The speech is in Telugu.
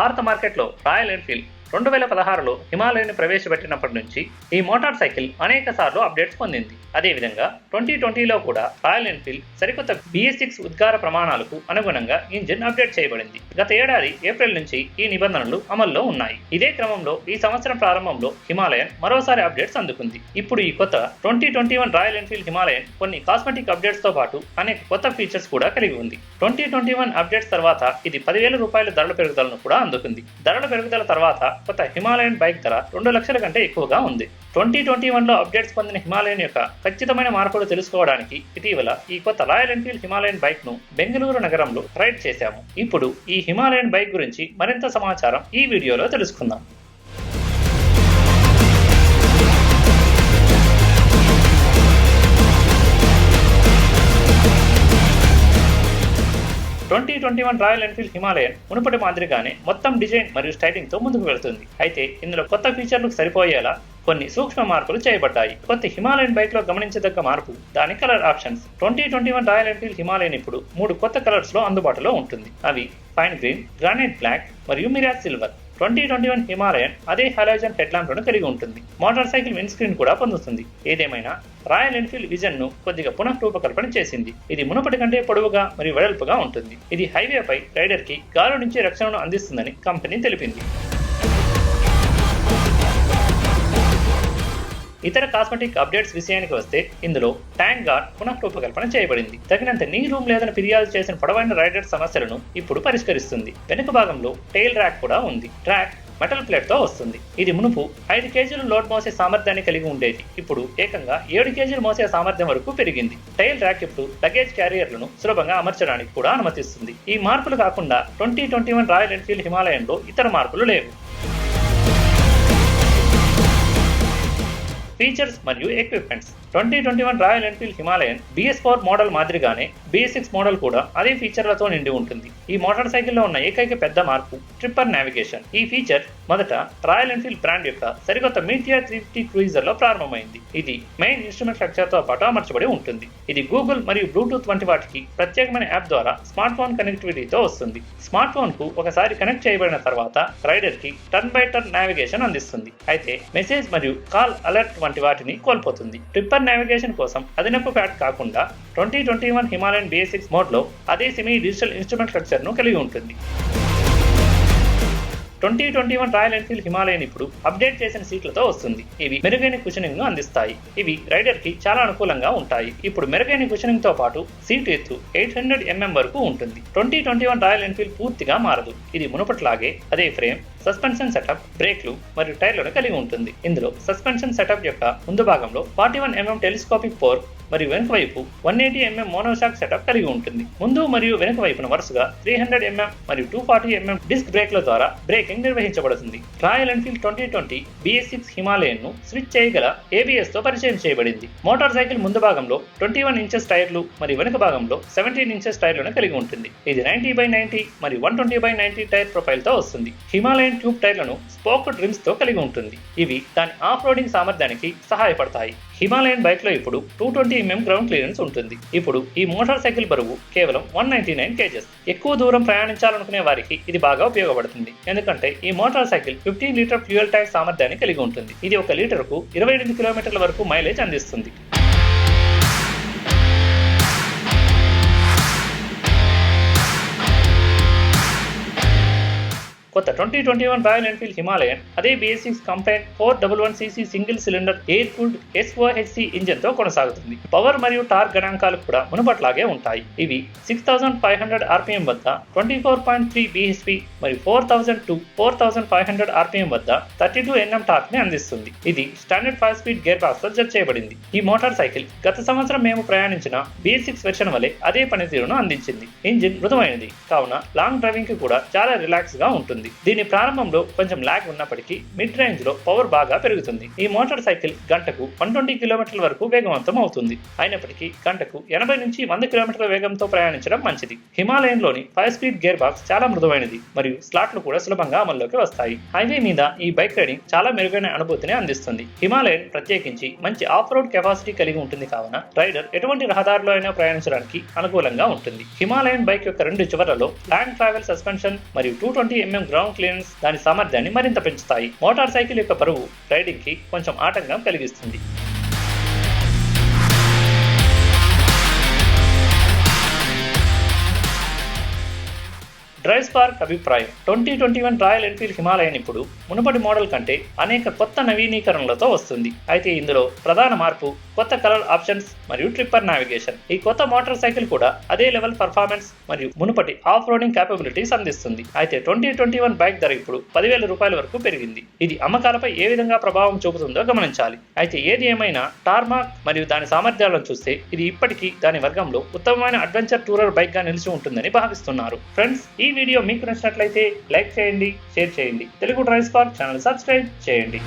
భారత మార్కెట్లో రాయల్ ఎన్ఫీల్డ్ రెండు వేల పదహారులో హిమాలయన్ ప్రవేశపెట్టినప్పటి నుంచి ఈ మోటార్ సైకిల్ అనేక సార్లు అప్డేట్స్ పొందింది. అదేవిధంగా ట్వంటీ ట్వంటీలో కూడా రాయల్ ఎన్ఫీల్డ్ సరికొత్త బిఎస్ సిక్స్ ఉద్గార ప్రమాణాలకు అనుగుణంగా ఇంజిన్ అప్డేట్ చేయబడింది. గత ఏడాది ఏప్రిల్ నుంచి ఈ నిబంధనలు అమల్లో ఉన్నాయి. ఇదే క్రమంలో ఈ సంవత్సరం ప్రారంభంలో హిమాలయన్ మరోసారి అప్డేట్స్ అందుకుంది. ఇప్పుడు ఈ కొత్త twenty twenty one Royal Enfield Himalayan కొన్ని కాస్మెటిక్ అప్డేట్స్తో పాటు అనేక కొత్త ఫీచర్స్ కూడా కలిగి ఉంది. ట్వంటీ ట్వంటీ వన్ అప్డేట్స్ తర్వాత ఇది పదివేల రూపాయల ధరల పెరుగుదలను కూడా అందుకుంది. ధరల పెరుగుదల తర్వాత కొత్త హిమాలయన్ బైక్ ధర రెండు లక్షల కంటే ఎక్కువగా ఉంది. ట్వంటీ ట్వంటీ వన్లో అప్డేట్స్ పొందిన హిమాలయన్ యొక్క ఖచ్చితమైన మార్పులు తెలుసుకోవడానికి ఇటీవల ఈ కొత్త రాయల్ ఎన్ఫీల్డ్ హిమాలయన్ బైక్ను బెంగళూరు నగరంలో రైడ్ చేశాము. ఇప్పుడు ఈ హిమాలయన్ బైక్ గురించి మరింత సమాచారం ఈ వీడియోలో తెలుసుకుందాం. Twenty twenty one Royal Enfield Himalayan మునుపటి మాదిరిగానే మొత్తం డిజైన్ మరియు స్టైలింగ్తో ముందుకు వెళుతుంది. అయితే ఇందులో కొత్త ఫీచర్లకు సరిపోయేలా కొన్ని సూక్ష్మ మార్పులు చేయబడ్డాయి. కొత్త హిమాలయన్ బైక్లో గమనించదగ్గ మార్పు దాని colour options twenty twenty one Royal Enfield Himalayan ఇప్పుడు మూడు కొత్త కలర్స్లో అందుబాటులో ఉంటుంది. అవి పైన్ గ్రీన్ గ్రానైట్ బ్లాక్ మరియు mirage silver twenty twenty one Himalayan అదే హాలోజన్ హెడ్ ల్యాంప్లను కలిగి ఉంటుంది. మోటార్ సైకిల్ విండ్ స్క్రీన్ కూడా పొందుతుంది. ఏదేమైనా రాయల్ ఎన్ఫీల్డ్ విజన్ను కొద్దిగా పునః రూపకల్పన చేసింది. ఇది మునుపటి కంటే పొడవుగా మరియు వెడల్పుగా ఉంటుంది. ఇది హైవేపై రైడర్కి గాలి నుంచి రక్షణను అందిస్తుందని కంపెనీ తెలిపింది. ఇతర కాస్మెటిక్ అప్డేట్స్ విషయానికి వస్తే ఇందులో ట్యాంక్ గార్డ్ పునః రూపకల్పన చేయబడింది. తగినంత నీ రూమ్ లేదని ఫిర్యాదు చేసిన పొడవైన రైడర్ సమస్యలను ఇప్పుడు పరిష్కరిస్తుంది. వెనుక భాగంలో టైల్ ర్యాక్ కూడా ఉంది. ట్రాక్ మెటల్ ప్లేట్తో వస్తుంది. ఇది మునుపు ఐదు కేజీలు లోడ్ మోసే సామర్థ్యాన్ని కలిగి ఉండేది. ఇప్పుడు ఏకంగా ఏడు కేజీలు మోసే సామర్థ్యం వరకు పెరిగింది. టైల్ ర్యాక్ ఇప్పుడు లగేజ్ క్యారియర్లను సులభంగా అమర్చడానికి కూడా అనుమతిస్తుంది. ఈ మార్పులు కాకుండా twenty twenty one Royal Enfield హిమాలయంలో ఇతర మార్పులు లేవు. ఫీచర్స్ మరియు equipments twenty twenty one Royal Enfield Himalayan BS four model మాదిరిగానే బిఎస్ సిక్స్ మోడల్ కూడా అదే ఫీచర్లతో నిండి ఉంటుంది. ఈ మోటార్ సైకిల్లో ఉన్న ఏకైక పెద్ద మార్పు ట్రిప్పర్ నావిగేషన్. ఈ ఫీచర్ మొదట రాయల్ ఎన్ఫీల్డ్ బ్రాండ్ యొక్క సరికొత్త మీటియా త్రీ ఫిఫ్టీ క్రూయిజర్లో ప్రారంభమైంది. ఇది మెయిన్ ఇన్స్ట్రుమెంట్ స్ట్రక్చర్తో పాటు అమర్చబడి ఉంటుంది. ఇది గూగుల్ మరియు బ్లూటూత్ వంటి వాటికి ప్రత్యేకమైన యాప్ ద్వారా స్మార్ట్ ఫోన్ కనెక్టివిటీతో వస్తుంది. స్మార్ట్ ఫోన్కు ఒకసారి కనెక్ట్ చేయబడిన తర్వాత రైడర్కి టర్న్ బై టర్న్ నావిగేషన్ అందిస్తుంది. అయితే మెసేజ్ మరియు కాల్ అలర్ట్ వంటి వాటిని కోల్పోతుంది. ట్రిప్పర్ నావిగేషన్ కోసం అదనపు ప్యాడ్ కాకుండా twenty twenty one Himalayan basics మోడ్లో అదే సెమీ డిజిటల్ ఇన్స్ట్రుమెంట్ స్ట్రక్చర్ను కలిగి ఉంటుంది. Twenty twenty one Royal Enfield Himalayan ఇప్పుడు అప్డేట్ చేసిన సీట్లతో వస్తుంది. ఇవి మెరుగైన కుషనింగ్ను అందిస్తాయి. ఇవి రైడర్కి చాలా అనుకూలంగా ఉంటాయి. ఇప్పుడు మెరుగైన కుషనింగ్తో పాటు సీట్ ఎత్తు ఎయిట్ హండ్రెడ్ ఎంఎం వరకు ఉంటుంది. Twenty twenty one Royal Enfield పూర్తిగా మారదు. ఇది మునుపట్లాగే అదే ఫ్రేమ్ సస్పెన్షన్ సెటప్ బ్రేక్లు మరియు టైర్లను కలిగి ఉంటుంది. ఇందులో సస్పెన్షన్ సెటప్ యొక్క ముందు భాగంలో forty one mm telescopic fork మరియు వెనుక వైపు one eighty mm monoshock setup కలిగి ఉంటుంది. ముందు మరియు వెనుక వైపున వరుసగా త్రీ హండ్రెడ్ ఎంఎం మరియు టూ ఫార్టీ ఎంఎం డిస్క్ బ్రేక్ల ద్వారా బ్రేకింగ్ నిర్వహించబడుతుంది. Royal Enfield twenty twenty BS six హిమాలయన్ను switch చేయగల ఏబిఎస్తో పరిచయం చేయబడింది. మోటార్ సైకిల్ ముందు భాగంలో ట్వంటీ వన్ ఇంచెస్ టైర్లు మరియు వెనుక భాగంలో సెవెంటీన్ ఇంచెస్ టైర్లను కలిగి ఉంటుంది. ఇది నైన్టీ బై నైన్టీ మరియు one twenty by ninety tyre ప్రొఫైల్తో వస్తుంది. హిమాలయన్ ట్యూబ్ టైర్లను స్పోక్ డ్రిమ్స్తో కలిగి ఉంటుంది. ఇవి దాని ఆఫ్ రోడింగ్ సామర్థ్యానికి సహాయపడతాయి. హిమాలయన్ బైక్లో ఇప్పుడు two twenty mm ground clearance ఉంటుంది. ఇప్పుడు ఈ మోటార్ సైకిల్ బరువు కేవలం వన్ నైన్టీ నైన్ కేజెస్. ఎక్కువ దూరం ప్రయాణించాలనుకునే వారికి ఇది బాగా ఉపయోగపడుతుంది. ఎందుకంటే ఈ motor cycle fifteen litre fuel tank సామర్థ్యాన్ని కలిగి ఉంటుంది. ఇది ఒక లీటర్కు ఇరవై ఎనిమిది కిలోమీటర్ల వరకు మైలేజ్ అందిస్తుంది. కొత్త twenty twenty one Royal Enfield Himalayan అదే BS six four double one cc single cylinder air cooled SOHC ఇంజిన్తో కొనసాగుతుంది. పవర్ మరియు టార్క్ గణాంకాలు కూడా మునుపట్లాగే ఉంటాయి. ఇవి six thousand five hundred RPM వద్ద twenty four point three BHP మరియు four thousand to four thousand five hundred RPM వద్ద థర్టీ టూ ఎన్ఎం టార్క్ని అందిస్తుంది. ఇది స్టాండర్డ్ ఫైవ్ స్పీడ్ గేర్ బాక్స్తో జడ్ చేయబడింది ఈ మోటార్ సైకిల్ గత సంవత్సరం మేము ప్రయాణించిన బిఎస్ సిక్స్ వెర్షన్ వలె అదే పనితీరును అందించింది. ఇంజిన్ మృదువైనది. కావున లాంగ్ డ్రైవింగ్కి కూడా చాలా రిలాక్స్గా ఉంటుంది. దీని ప్రారంభంలో కొంచెం లాగ్ ఉన్నప్పటికీ మిడ్ రేంజ్లో పవర్ బాగా పెరుగుతుంది. ఈ మోటార్ సైకిల్ గంటకు వన్ ట్వంటీ కిలోమీటర్ల వరకు వేగవంతం అవుతుంది. అయినప్పటికీ గంటకు ఎనభై నుంచి వంద కిలోమీటర్ల వేగంతో ప్రయాణించడం మంచిది. హిమాలయన్లోని ఫైవ్ స్పీడ్ గేర్ బాక్స్ చాలా మృదువైనది మరియు స్లాట్లు కూడా సులభంగా అమల్లోకి వస్తాయి. హైవే మీద ఈ బైక్ రైడింగ్ చాలా మెరుగైన అనుభూతిని అందిస్తుంది. హిమాలయన్ ప్రత్యేకించి మంచి ఆఫ్ రోడ్ కెపాసిటీ కలిగి ఉంటుంది కావున రైడర్ ఎటువంటి రహదారిలో అయినా ప్రయాణించడానికి అనుకూలంగా ఉంటుంది. హిమాలయన్ బైక్ యొక్క రెండు చివరలో ల్యాండ్ ట్రావెల్ సస్పెన్షన్ మరియు two twenty mm ground clearance దాని సామర్థ్యాన్ని మరింత పెంచుతాయి. మోటార్ సైకిల్ యొక్క బరువు రైడింగ్కి కొంచెం ఆటంకం కలిగిస్తుంది. డ్రైవ్ స్పార్క్ అభిప్రాయం. Twenty twenty one Royal Enfield Himalayan ఇప్పుడు మునుపటి మోడల్ కంటే అనేక కొత్త నవీకరణలతో వస్తుంది. అయితే ఇందులో ప్రధాన మార్పు కొత్త కలర్ ఆప్షన్స్ మరియు ట్రిప్పర్ నావిగేషన్. ఈ కొత్త మోటార్ సైకిల్ కూడా అదే లెవెల్ పర్ఫార్మెన్స్ మరియు మునుపటి ఆఫ్ రోడింగ్ క్యాపబిలిటీస్ అందిస్తుంది అయితే ట్వంటీ ట్వంటీ వన్ బైక్ ధర ఇప్పుడు పదివేల రూపాయల వరకు పెరిగింది. ఇది అమ్మకాలపై ఏ విధంగా ప్రభావం చూపుతుందో గమనించాలి. అయితే ఏది ఏమైనా టార్మాక్ మరియు దాని సామర్థ్యాలను చూస్తే ఇది ఇప్పటికీ దాని వర్గంలో ఉత్తమమైన అడ్వెంచర్ టూరర్ బైక్గా నిలిచి ఉంటుందని భావిస్తున్నారు. ఫ్రెండ్స్ ఈ వీడియో మీకు నచ్చినట్లయితే లైక్ చేయండి షేర్ చేయండి. Telugu drive spark channel subscribe చేయండి.